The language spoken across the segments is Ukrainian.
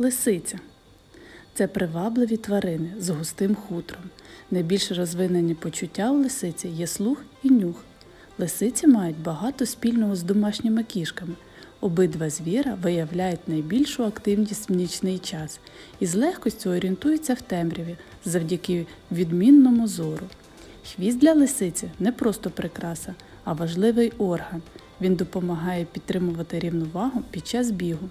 Лисиця це привабливі тварини з густим хутром. Найбільш розвинені почуття у лисиці є слух і нюх. Лисиці мають багато спільного з домашніми кішками. Обидва звіра виявляють найбільшу активність в нічний час і з легкостю орієнтуються в темряві завдяки відмінному зору. Хвіст для лисиці не просто прикраса, а важливий орган. Він допомагає підтримувати рівновагу під час бігу.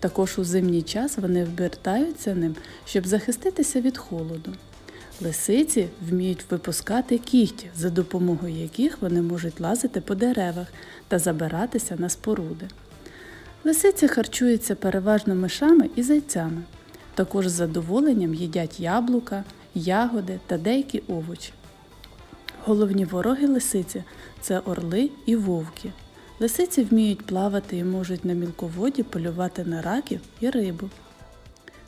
Також у зимній час вони вбертаються ним, щоб захиститися від холоду. Лисиці вміють випускати кігті, за допомогою яких вони можуть лазити по деревах та забиратися на споруди. Лисиці харчуються переважно мишами і зайцями. Також з задоволенням їдять яблука, ягоди та деякі овочі. Головні вороги лисиці це орли і вовки. Лисиці вміють плавати і можуть на мілководі полювати на раків і рибу.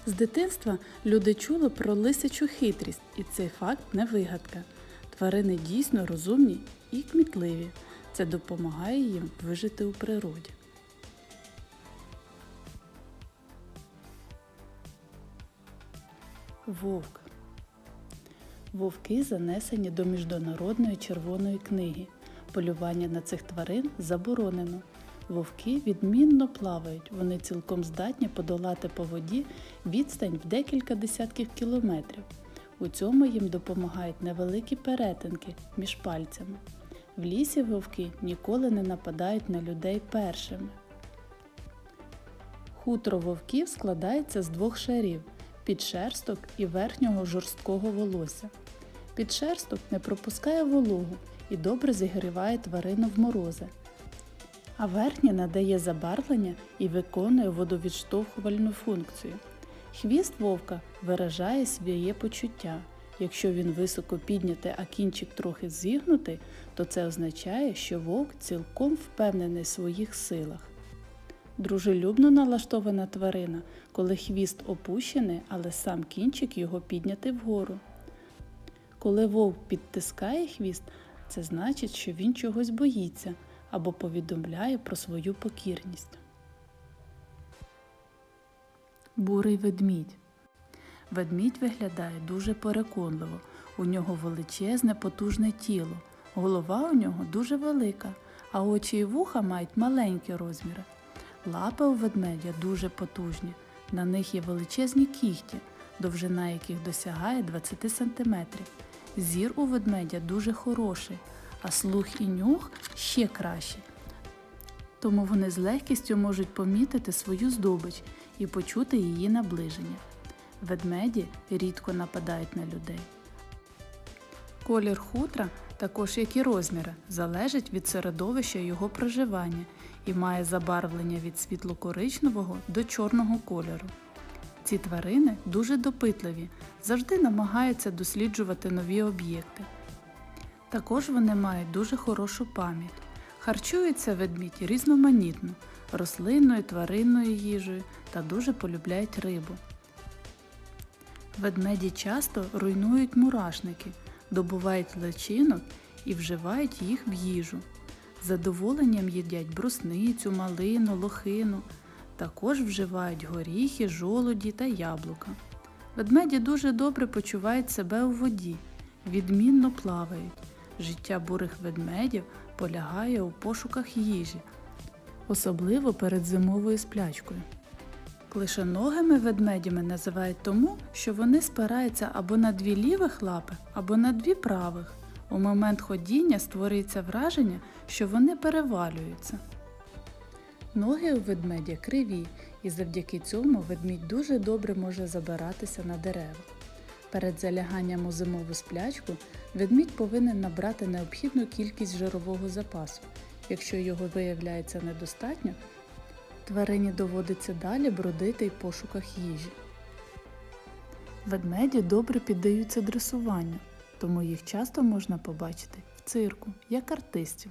З дитинства люди чули про лисячу хитрість, і цей факт не вигадка. Тварини дійсно розумні і кмітливі. Це допомагає їм вижити у природі. Вовк. Вовки занесені до Міжнародної червоної книги. Полювання на цих тварин заборонено. Вовки відмінно плавають, вони цілком здатні подолати по воді відстань в декілька десятків кілометрів. У цьому їм допомагають невеликі перетинки між пальцями. В лісі вовки ніколи не нападають на людей першими. Хутро вовків складається з двох шарів підшерсток і верхнього жорсткого волосся. Підшерсток не пропускає вологу і добре зігріває тварину в морози, а верхнє надає забарвлення і виконує водовідштовхувальну функцію. Хвіст вовка виражає своє почуття. Якщо він високо піднятий, а кінчик трохи зігнутий, то це означає, що вовк цілком впевнений в своїх силах. Дружелюбно налаштована тварина, коли хвіст опущений, але сам кінчик його піднятий вгору. Коли вовк підтискає хвіст, це значить, що він чогось боїться або повідомляє про свою покірність. Бурий ведмідь. Ведмідь виглядає дуже переконливо. У нього величезне потужне тіло. Голова у нього дуже велика, а очі і вуха мають маленькі розміри. Лапи у ведмедя дуже потужні. На них є величезні кігті, довжина яких досягає 20 см. Зір у ведмедя дуже хороший, а слух і нюх ще кращі. Тому вони з легкістю можуть помітити свою здобич і почути її наближення. Ведмеді рідко нападають на людей. Колір хутра, також як і розміри, залежить від середовища його проживання і має забарвлення від світло-коричневого до чорного кольору. Ці тварини дуже допитливі, завжди намагаються досліджувати нові об'єкти. Також вони мають дуже хорошу пам'ять. Харчуються ведмідь різноманітно, рослинною, тваринною їжею та дуже полюбляють рибу. Ведмеді часто руйнують мурашники, добувають личинок і вживають їх в їжу. Задоволенням їдять брусницю, малину, лохину. Також вживають горіхи, жолуді та яблука. Ведмеді дуже добре почувають себе у воді, відмінно плавають. Життя бурих ведмедів полягає у пошуках їжі, особливо перед зимовою сплячкою. Клишоногими ведмедями називають тому, що вони спираються або на дві лівих лапи, або на дві правих. У момент ходіння створюється враження, що вони перевалюються. Ноги у ведмедя криві, і завдяки цьому ведмідь дуже добре може забиратися на дерева. Перед заляганням у зимову сплячку ведмідь повинен набрати необхідну кількість жирового запасу. Якщо його виявляється недостатньо, тварині доводиться далі бродити в пошуках їжі. Ведмеді добре піддаються дресуванню, тому їх часто можна побачити в цирку як артистів.